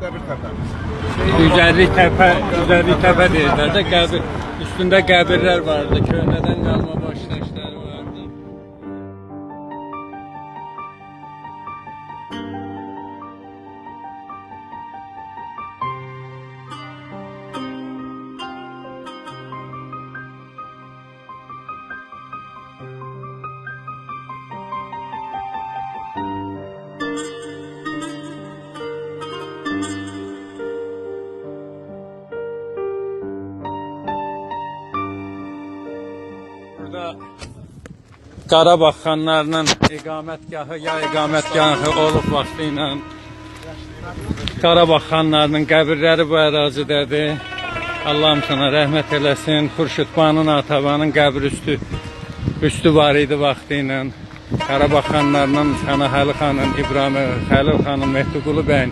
Qəbir təpə. Üzerli tepe, üzerli tepe derler de qəbir, üstünde qəbirler vardı. Köhneden kalma baştaşlar Burada Qarabağ xanlarının iqamətgahı ya iqamətgahı olub vaxtı ilə Qarabağ xanlarının qəbirləri bu ərazidədir. Allahım sana rəhmət eləsin. Xurşudbanu Natavanın qəbri üstü üstü var idi vaxtı ilə. Qarabağ xanlarının Xanahəli xanın, İbrahim Xəlil xanın, Mehdiqulu bəyin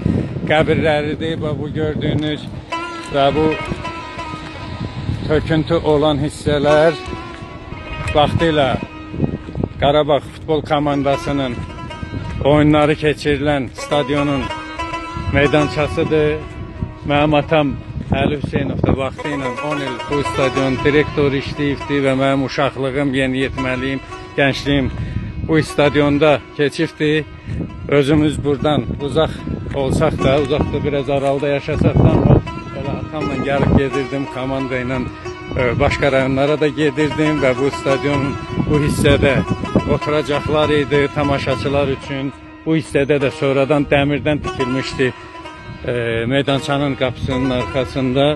qəbirləridir. Və bu gördüyünüz və bu töküntü olan hissələr vaxtilə Qarabağ futbol komandasının oyunları keçirilən stadionun meydançasıdır. Mənim atam Əli Hüseynov da vaxtı ilə 10 il bu stadion direktoru işləyibdi və mənim uşaqlığım, yeniyetməliyim, gəncliyim bu stadionda keçibdi. Özümüz buradan uzaq olsaq da, uzaqda biraz aralıda yaşasaq da elə atamla gəlib gedirdim komanda ilə başqa rayonlara da gedirdim və bu stadionun bu hissədə oturacaqlar idi tamaşaçılar üçün. Bu hissədə də sonradan dəmirdən tikilmişdi. E, meydançanın qapısının arxasında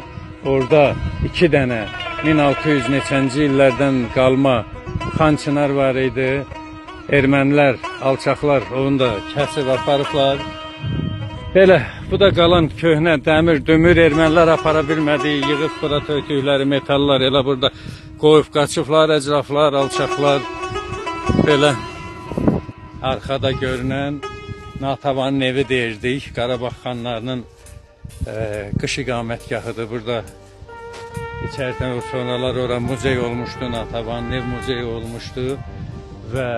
orada iki dənə 1600 neçənci illərdən qalma xançınar var idi. Ermənilər, alçaqlar onu da kəsib aparıblar. Belə, bu da qalan köhnə dəmir, dömür ermənilər apara bilmədi, yığıb bura tökdükləri metallar elə burada qoyub qaçıblar, əcraflar, alçaqlar. Belə arxada görünən Natavanın evi deyirdik. Qarabağ xanlarının e, qış iqamətgahıdır burada. İçəridən sonralar ora muzey olmuşdu, Natavanın ev muzeyi olmuşdu və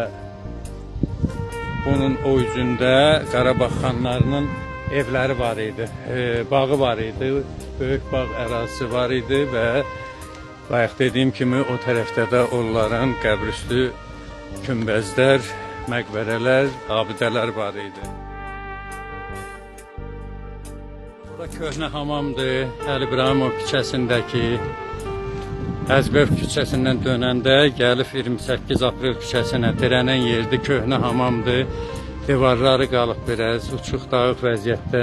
bunun o üzündə Qarabağ xanlarının evləri var idi, e, bağı var idi, böyük bağ ərazisi var idi və bayaq dediyim kimi o tərəfdə də onların qəbrüstü günbəzlər, məqbərələr, abidələr var idi. Bura köhnə hamamdır, Əli İbrahimov küçəsindəki Əzbəv küçəsindən dönəndə gəlib 28 aprel küçəsinə dirənən yerdə köhnə hamamdır. Divarları qalıb biraz uçuq dağıq vəziyyətdə.